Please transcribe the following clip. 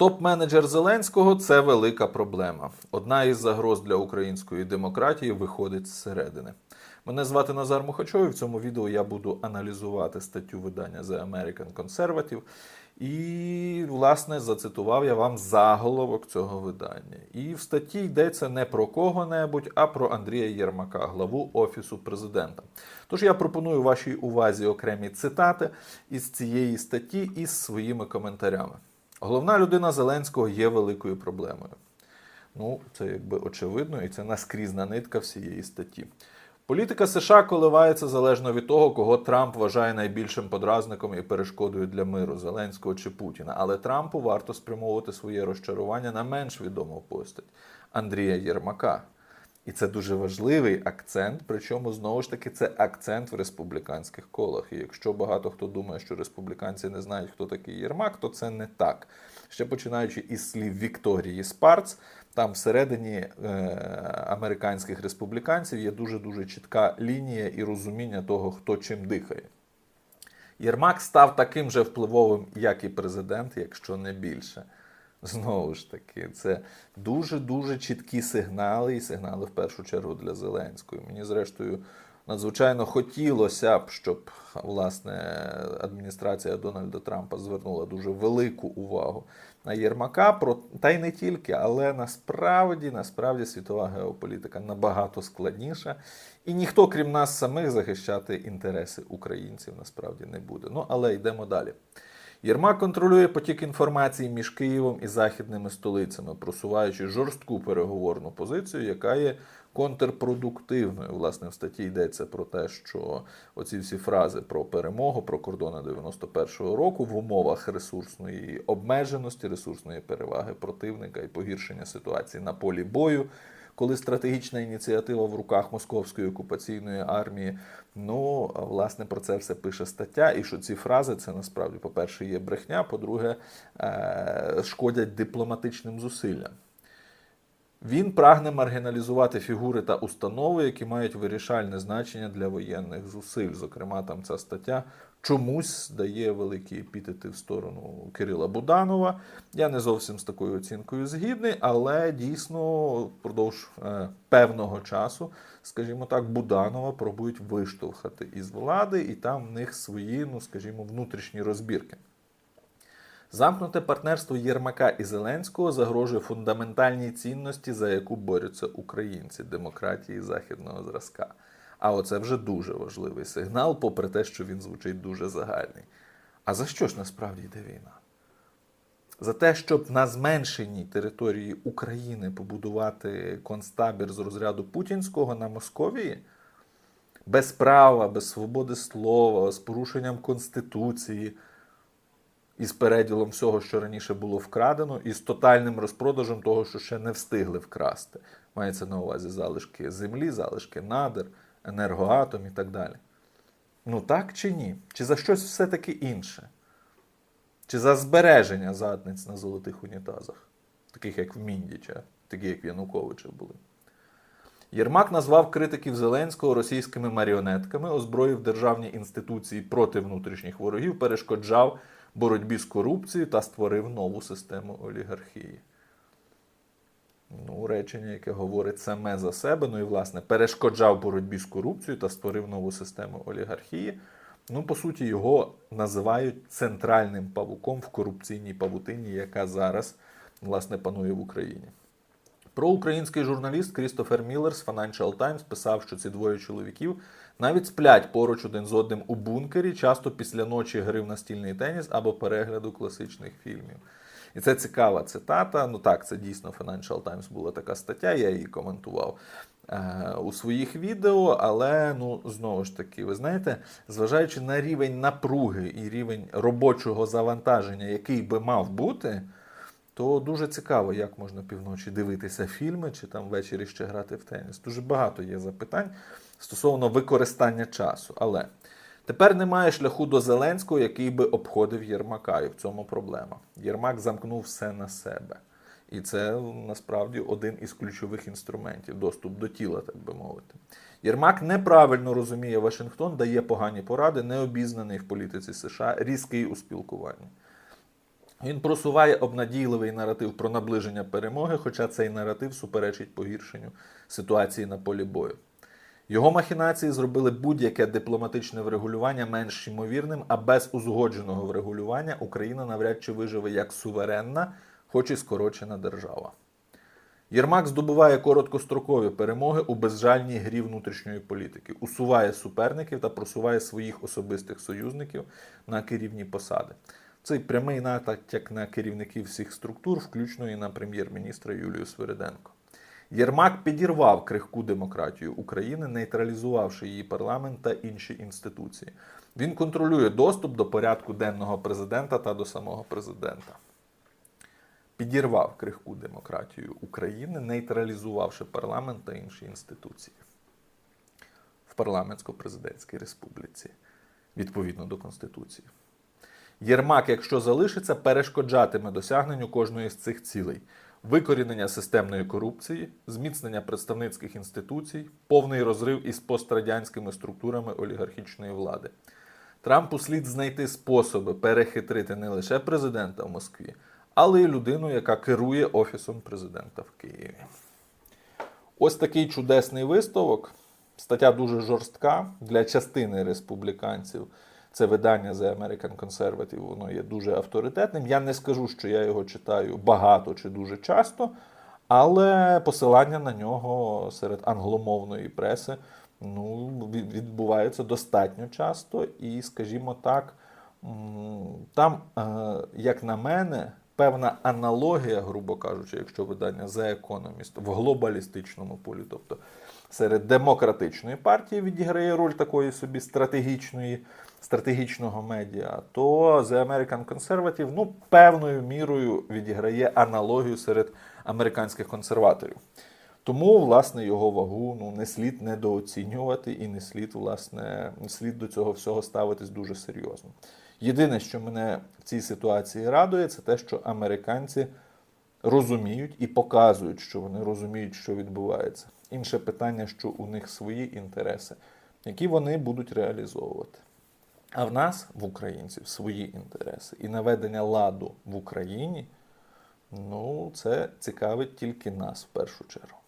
Топ-менеджер Зеленського це велика проблема. Одна із загроз для української демократії виходить зсередини. Мене звати Назар Мухачов, і в цьому відео я буду аналізувати статтю видання The American Conservative. І, власне, зацитував я вам заголовок цього видання. І в статті йдеться не про кого-небудь, а про Андрія Єрмака, главу Офісу президента. Тож я пропоную вашій увазі окремі цитати із цієї статті із своїми коментарями. Головна людина Зеленського є великою проблемою. Ну, це якби очевидно, і це наскрізна нитка всієї статті. Політика США коливається залежно від того, кого Трамп вважає найбільшим подразником і перешкодою для миру Зеленського чи Путіна. Але Трампу варто спрямовувати своє розчарування на менш відому постать Андрія Єрмака. І це дуже важливий акцент. Причому знову ж таки це акцент в республіканських колах. І якщо багато хто думає, що республіканці не знають, хто такий Єрмак, то це не так. Ще починаючи із слів Вікторії Спарц, там всередині е, американських республіканців є дуже дуже чітка лінія і розуміння того, хто чим дихає. Єрмак став таким же впливовим, як і президент, якщо не більше. Знову ж таки, це дуже-дуже чіткі сигнали, і сигнали в першу чергу для Зеленської. Мені, зрештою, надзвичайно хотілося б, щоб власне адміністрація Дональда Трампа звернула дуже велику увагу на Єрмака, про та й не тільки, але насправді, насправді світова геополітика набагато складніша, і ніхто, крім нас самих, захищати інтереси українців насправді не буде. Ну але йдемо далі. Єрмак контролює потік інформації між Києвом і західними столицями, просуваючи жорстку переговорну позицію, яка є контрпродуктивною. Власне, в статті йдеться про те, що оці всі фрази про перемогу, про кордони 91-го року в умовах ресурсної обмеженості, ресурсної переваги противника і погіршення ситуації на полі бою. Коли стратегічна ініціатива в руках московської окупаційної армії, ну власне про це все пише стаття, і що ці фрази це насправді, по-перше, є брехня, по-друге, е, шкодять дипломатичним зусиллям. Він прагне маргіналізувати фігури та установи, які мають вирішальне значення для воєнних зусиль. Зокрема, там ця стаття чомусь дає великі епітети в сторону Кирила Буданова. Я не зовсім з такою оцінкою згідний, але дійсно впродовж е, певного часу, скажімо так, Буданова пробують виштовхати із влади, і там в них свої, ну скажімо, внутрішні розбірки. Замкнуте партнерство Єрмака і Зеленського загрожує фундаментальній цінності, за яку борються українці демократії західного зразка. А оце вже дуже важливий сигнал, попри те, що він звучить дуже загальний. А за що ж насправді йде війна? За те, щоб на зменшеній території України побудувати концтабір з розряду Путінського на Московії? Без права, без свободи слова, з порушенням Конституції із переділом всього, що раніше було вкрадено, і з тотальним розпродажем того, що ще не встигли вкрасти. Мається на увазі залишки землі, залишки надр, енергоатом і так далі. Ну так чи ні? Чи за щось все-таки інше? Чи за збереження задниць на золотих унітазах, таких як в Міндіча, такі як в Януковича були? Єрмак назвав критиків Зеленського російськими маріонетками, озброїв державні інституції проти внутрішніх ворогів, перешкоджав боротьбі з корупцією та створив нову систему олігархії. Ну, речення, яке говорить саме за себе, ну і, власне, перешкоджав боротьбі з корупцією та створив нову систему олігархії. Ну, по суті, його називають центральним павуком в корупційній павутині, яка зараз, власне, панує в Україні. Проукраїнський журналіст Крістофер Міллер з Financial Times писав, що ці двоє чоловіків навіть сплять поруч один з одним у бункері, часто після ночі гри в настільний теніс або перегляду класичних фільмів. І це цікава цитата. Ну так, це дійсно Financial Times була така стаття, я її коментував е, у своїх відео. Але ну знову ж таки, ви знаєте, зважаючи на рівень напруги і рівень робочого завантаження, який би мав бути. То дуже цікаво, як можна півночі дивитися фільми чи там ввечері ще грати в теніс. Дуже багато є запитань стосовно використання часу. Але тепер немає шляху до Зеленського, який би обходив Єрмака, і в цьому проблема. Єрмак замкнув все на себе. І це насправді один із ключових інструментів доступ до тіла, так би мовити. Єрмак неправильно розуміє Вашингтон, дає погані поради, необізнаний в політиці США, різкий у спілкуванні. Він просуває обнадійливий наратив про наближення перемоги, хоча цей наратив суперечить погіршенню ситуації на полі бою. Його махінації зробили будь-яке дипломатичне врегулювання менш ймовірним, а без узгодженого врегулювання Україна навряд чи виживе як суверенна, хоч і скорочена держава. Єрмак здобуває короткострокові перемоги у безжальній грі внутрішньої політики, усуває суперників та просуває своїх особистих союзників на керівні посади. Цей прямий натяк на керівників всіх структур, включно і на прем'єр-міністра Юлію Свириденко. Єрмак підірвав крихку демократію України, нейтралізувавши її парламент та інші інституції. Він контролює доступ до порядку денного президента та до самого президента підірвав крихку демократію України, нейтралізувавши парламент та інші інституції в парламентсько-президентській республіці відповідно до Конституції. Єрмак, якщо залишиться, перешкоджатиме досягненню кожної з цих цілей: викорінення системної корупції, зміцнення представницьких інституцій, повний розрив із пострадянськими структурами олігархічної влади. Трампу слід знайти способи перехитрити не лише президента в Москві, але й людину, яка керує Офісом президента в Києві. Ось такий чудесний виставок. Стаття дуже жорстка для частини республіканців. Це видання The American Conservative, воно є дуже авторитетним. Я не скажу, що я його читаю багато чи дуже часто, але посилання на нього серед англомовної преси ну, відбувається достатньо часто. І, скажімо так, там, е, як на мене, певна аналогія, грубо кажучи, якщо видання The Economist в глобалістичному полі, тобто серед демократичної партії відіграє роль такої собі стратегічної, стратегічного медіа, то The American Conservative ну, певною мірою відіграє аналогію серед американських консерваторів. Тому, власне, його вагу ну, не слід недооцінювати і не слід, власне, слід до цього всього ставитись дуже серйозно. Єдине, що мене в цій ситуації радує, це те, що американці розуміють і показують, що вони розуміють, що відбувається. Інше питання, що у них свої інтереси, які вони будуть реалізовувати. А в нас, в українців, свої інтереси. І наведення ладу в Україні, ну, це цікавить тільки нас в першу чергу.